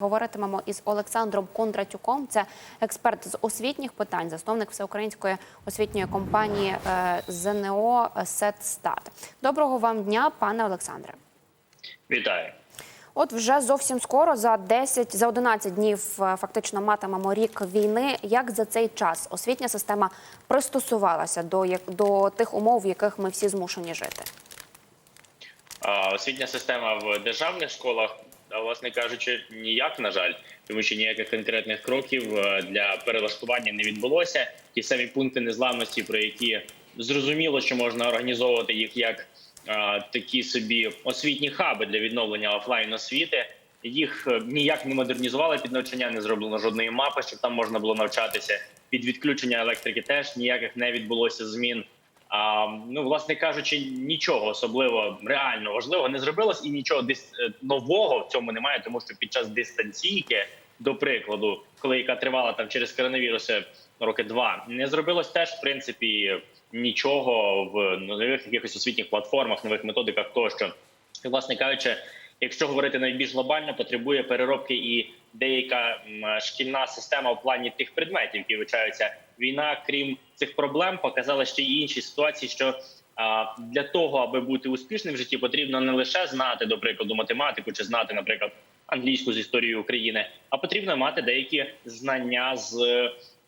Говоритимемо із Олександром Кондратюком. Це експерт з освітніх питань, засновник всеукраїнської освітньої компанії е, ЗНО Сетстат. Доброго вам дня, пане Олександре. Вітаю. От вже зовсім скоро за 10, за 11 днів е, фактично матимемо рік війни. Як за цей час освітня система пристосувалася до до тих умов, в яких ми всі змушені жити? Освітня система в державних школах, а, власне кажучи, ніяк, на жаль, тому що ніяких конкретних кроків е, для перелаштування не відбулося. Ті самі пункти незламності, про які зрозуміло, що можна організовувати їх як а, такі собі освітні хаби для відновлення офлайн освіти. Їх е, ніяк не модернізували під навчання, не зроблено жодної мапи, щоб там можна було навчатися. Під відключення електрики теж ніяких не відбулося змін. А, ну, власне кажучи, нічого особливо реально важливого не зробилось, і нічого дис е, нового в цьому немає, тому що під час дистанційки, до прикладу, коли яка тривала там через коронавіруси роки два, не зробилось теж в принципі нічого в нових якихось освітніх платформах, нових методиках тощо. І, власне кажучи, якщо говорити найбільш глобально, потребує переробки і деяка шкільна система в плані тих предметів, які вивчаються. Війна, крім цих проблем, показала ще й інші ситуації, що для того, аби бути успішним в житті, потрібно не лише знати, до прикладу, математику чи знати, наприклад, англійську з історії України, а потрібно мати деякі знання з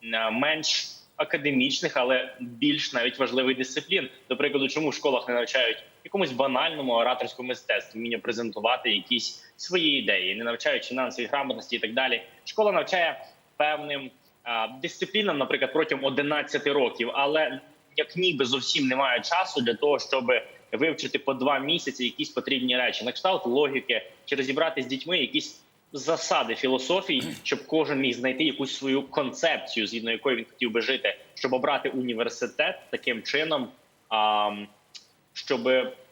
е, менш академічних, але більш навіть важливих дисциплін. До прикладу, чому в школах не навчають якомусь банальному ораторському мистецтву, вміння презентувати якісь свої ідеї, не навчають фінансовій грамотності і так далі. Школа навчає певним дисциплінам, наприклад, протягом 11 років, але як ніби зовсім немає часу для того, щоб вивчити по два місяці якісь потрібні речі, на кшталт логіки, чи розібрати з дітьми якісь засади філософії, щоб кожен міг знайти якусь свою концепцію, згідно якої він хотів би жити, щоб обрати університет таким чином, щоб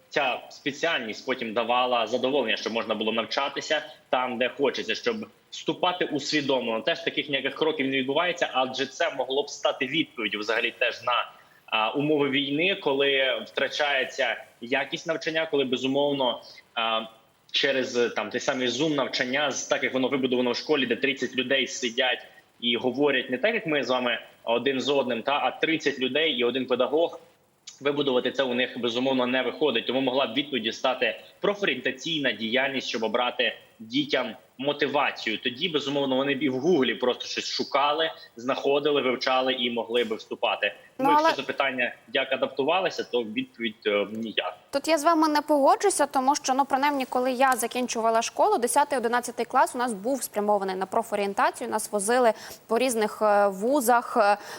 ця спеціальність потім давала задоволення, щоб можна було навчатися там, де хочеться, щоб вступати усвідомлено. Теж таких ніяких кроків не відбувається, адже це могло б стати відповіддю взагалі теж на а, умови війни, коли втрачається якість навчання, коли безумовно. А, Через там той самий зум навчання, з так як воно вибудовано в школі, де 30 людей сидять і говорять не так, як ми з вами один з одним, та а 30 людей і один педагог. Вибудувати це у них безумовно не виходить. Тому могла б відповіді стати профорієнтаційна діяльність, щоб обрати дітям мотивацію. Тоді безумовно вони б і в гуглі просто щось шукали, знаходили, вивчали і могли би вступати. Ну, але- якщо запитання як адаптувалися, то відповідь е, ніяк. Тут я з вами не погоджуся, тому що ну принаймні, коли я закінчувала школу, 10-11 клас у нас був спрямований на профорієнтацію. Нас возили по різних е, вузах,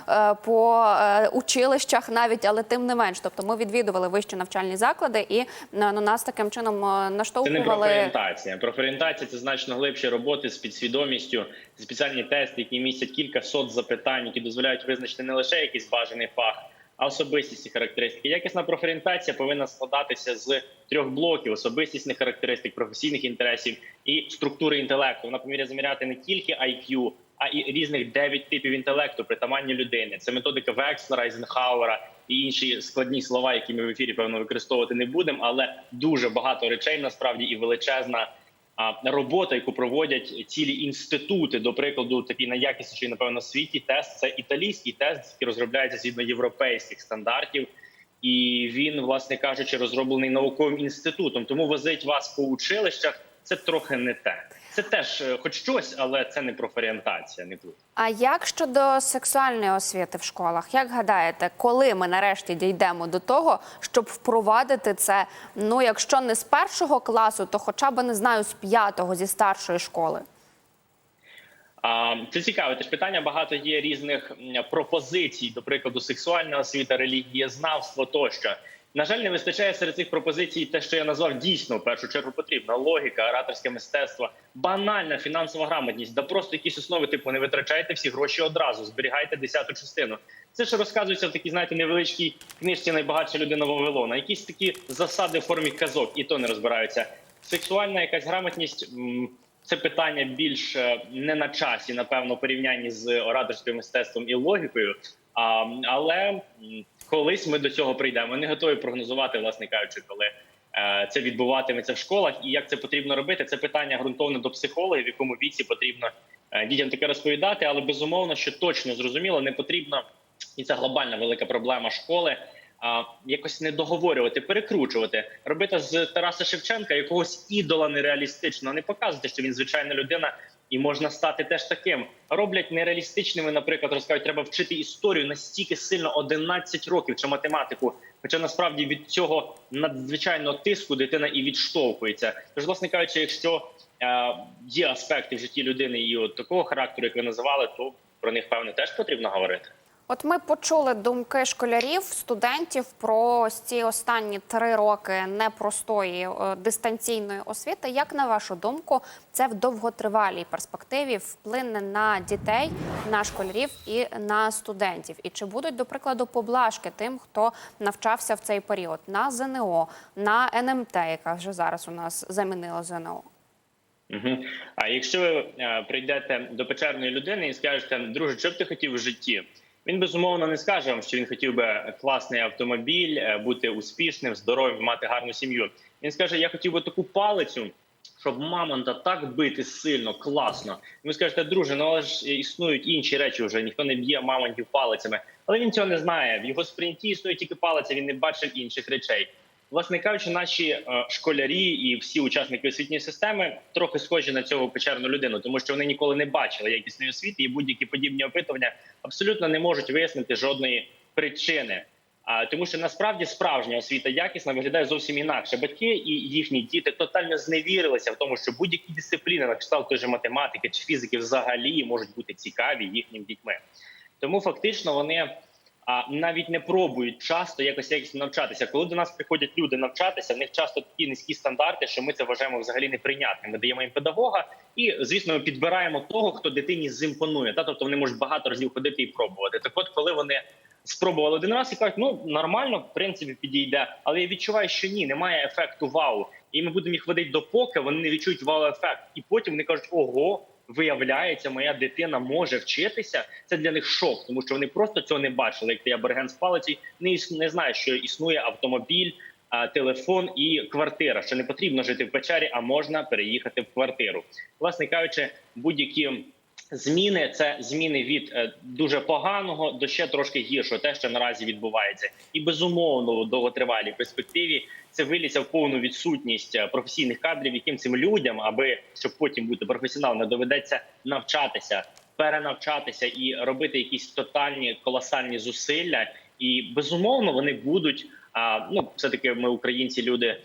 е, по училищах навіть, але тим не менш. Тобто ми відвідували вищі навчальні заклади і ну, нас таким чином е, Це не наштовхували. профорієнтація. Профорієнтація це значно глибші роботи з підсвідомістю, спеціальні тести, які містять кілька сот запитань, які дозволяють визначити не лише якийсь бажаний фах, а особистісні характеристики. Якісна профорієнтація повинна складатися з трьох блоків: особистісних характеристик, професійних інтересів і структури інтелекту. Вона поміряє заміряти не тільки IQ, а і різних дев'ять типів інтелекту, притаманні людини. Це методика Векслера, Айзенхауера і інші складні слова, які ми в ефірі певно використовувати не будемо. Але дуже багато речей насправді і величезна робота, яку проводять цілі інститути. До прикладу, такий найякісніший, напевно, світі тест це італійський тест, який розробляється згідно європейських стандартів. І він, власне кажучи, розроблений науковим інститутом. Тому возить вас по училищах. Це трохи не те. Це теж, е, хоч щось, але це не профорієнтація, не тут. А як щодо сексуальної освіти в школах? Як гадаєте, коли ми нарешті дійдемо до того, щоб впровадити це? Ну, якщо не з першого класу, то хоча б не знаю, з п'ятого зі старшої школи. Це цікаве теж питання. Багато є різних пропозицій, до прикладу, сексуальна освіта, релігієзнавство тощо. На жаль, не вистачає серед цих пропозицій те, що я назвав дійсно в першу чергу потрібна логіка, ораторське мистецтво, банальна фінансова грамотність, да просто якісь основи, типу не витрачайте всі гроші одразу, зберігайте десяту частину. Це ж розказується в такій, знаєте, невеличкій книжці найбагатша людина Вавилона. Якісь такі засади в формі казок, і то не розбираються. Сексуальна якась грамотність. це питання більш е, не на часі, напевно, порівнянні з ораторським мистецтвом і логікою. А, але колись ми до цього прийдемо. Не готові прогнозувати, власне кажучи, коли е, це відбуватиметься в школах, і як це потрібно робити. Це питання ґрунтовне до психологів, в якому віці потрібно е, дітям таке розповідати. Але безумовно, що точно зрозуміло, не потрібно, і це глобальна велика проблема школи. А якось не договорювати, перекручувати, робити з Тараса Шевченка якогось ідола нереалістичного, не показувати, що він звичайна людина. І можна стати теж таким. Роблять нереалістичними, наприклад, розкажуть, треба вчити історію настільки сильно 11 років чи математику. Хоча насправді від цього надзвичайного тиску дитина і відштовхується. Тож, власне кажучи, якщо е, є аспекти в житті людини і от такого характеру, як ви називали, то про них певне теж потрібно говорити. От ми почули думки школярів, студентів про ці останні три роки непростої е, дистанційної освіти. Як на вашу думку, це в довготривалій перспективі вплине на дітей, на школярів і на студентів? І чи будуть, до прикладу, поблажки тим, хто навчався в цей період на ЗНО, на НМТ, яка вже зараз у нас замінила ЗНО? А якщо ви е, прийдете до печерної людини і скажете, друже, що б ти хотів в житті? Він безумовно не скаже вам, що він хотів би класний автомобіль, е, бути успішним, здоровим, мати гарну сім'ю. Він скаже: Я хотів би таку палицю, щоб мамонта так бити сильно, класно. І ви скажете, друже, ну але ж існують інші речі вже ніхто не б'є мамонтів палицями. Але він цього не знає. В його сприйнятті існує тільки палиця, він не бачив інших речей. Власне кажучи, наші е, школярі і всі учасники освітньої системи трохи схожі на цього печерну людину, тому що вони ніколи не бачили якісної освіти, і будь-які подібні опитування абсолютно не можуть вияснити жодної причини. А тому, що насправді справжня освіта якісна виглядає зовсім інакше. Батьки і їхні діти тотально зневірилися в тому, що будь-які дисципліни, на кшталт той же математики чи фізики, взагалі можуть бути цікаві їхнім дітьми. Тому фактично вони а навіть не пробують часто якось якісно навчатися. Коли до нас приходять люди навчатися, в них часто такі низькі стандарти, що ми це вважаємо взагалі неприйнятним. Ми даємо їм педагога, і звісно, ми підбираємо того, хто дитині зімпонує. Та тобто вони можуть багато разів ходити і пробувати. Так, от, коли вони спробували один раз і кажуть, ну нормально, в принципі, підійде, але я відчуваю, що ні, немає ефекту вау. І ми будемо їх водити допоки вони не відчують вау-ефект. І потім вони кажуть, ого. Виявляється, моя дитина може вчитися. Це для них шок, тому що вони просто цього не бачили. Як ти берген з палиці, не не знає, що існує автомобіль, телефон і квартира. Що не потрібно жити в печері, а можна переїхати в квартиру. Власне кажучи, будь-які зміни це зміни від е, дуже поганого до ще трошки гіршого, те, що наразі відбувається, і безумовно у довготривалій перспективі це виліться в повну відсутність е, професійних кадрів, яким цим людям, аби щоб потім бути професіоналами, доведеться навчатися, перенавчатися і робити якісь тотальні колосальні зусилля. І безумовно вони будуть. Ну, все таки, ми українці, люди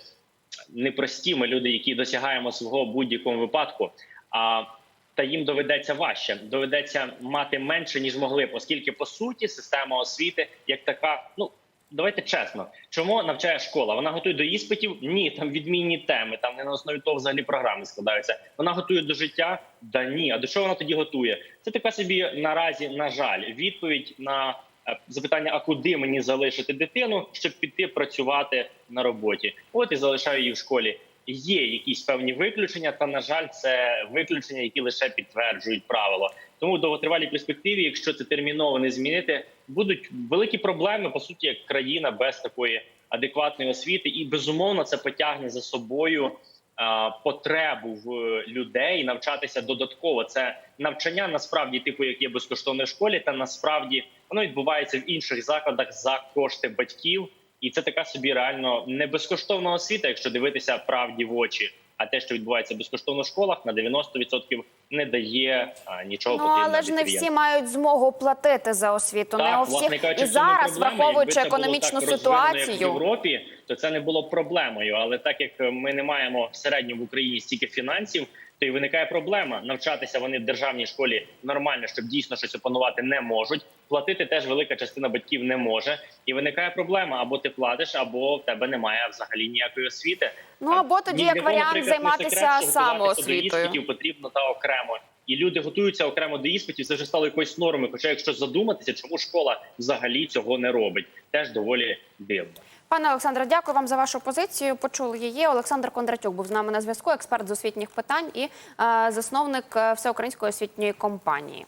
непрості. Ми люди, які досягаємо свого будь-якому випадку. А та їм доведеться важче, доведеться мати менше ніж могли оскільки по суті система освіти як така, ну давайте чесно, чому навчає школа? Вона готує до іспитів? Ні, там відмінні теми, там не на основі того взагалі програми складаються. Вона готує до життя? Да ні. А до чого вона тоді готує? Це така собі наразі, на жаль, відповідь на е, запитання: а куди мені залишити дитину, щоб піти працювати на роботі? От і залишаю її в школі. Є якісь певні виключення, та на жаль, це виключення, які лише підтверджують правило. Тому в довготривалій перспективі, якщо це терміново не змінити, будуть великі проблеми по суті, як країна без такої адекватної освіти, і безумовно це потягне за собою а, потребу в людей навчатися додатково. Це навчання насправді, типу, як є безкоштовної школі, та насправді воно відбувається в інших закладах за кошти батьків. І це така собі реально не безкоштовна освіта, якщо дивитися правді в очі. А те, що відбувається безкоштовно в школах, на 90% не дає а, нічого Ну але ж не всі мають змогу платити за освіту. не у всіх власне кажучи, і зараз, проблема. враховуючи Якби це було економічну так розвинено, як в ситуацію. Європі, то це не було проблемою. Але так як ми не маємо в середньому в Україні стільки фінансів, то й виникає проблема. Навчатися вони в державній школі нормально, щоб дійсно щось опанувати не можуть. Платити теж велика частина батьків не може, і виникає проблема: або ти платиш, або в тебе немає взагалі ніякої освіти. Ну або тоді Ні як для варіант займатися самоосвітою. До потрібно та окремо. І люди готуються окремо до іспитів. Це вже стало якоюсь нормою. Хоча, якщо задуматися, чому школа взагалі цього не робить, теж доволі дивно. Пане Олександре, дякую вам за вашу позицію. Почули її. Олександр Кондратюк був з нами на зв'язку, експерт з освітніх питань і е, засновник е, всеукраїнської освітньої компанії.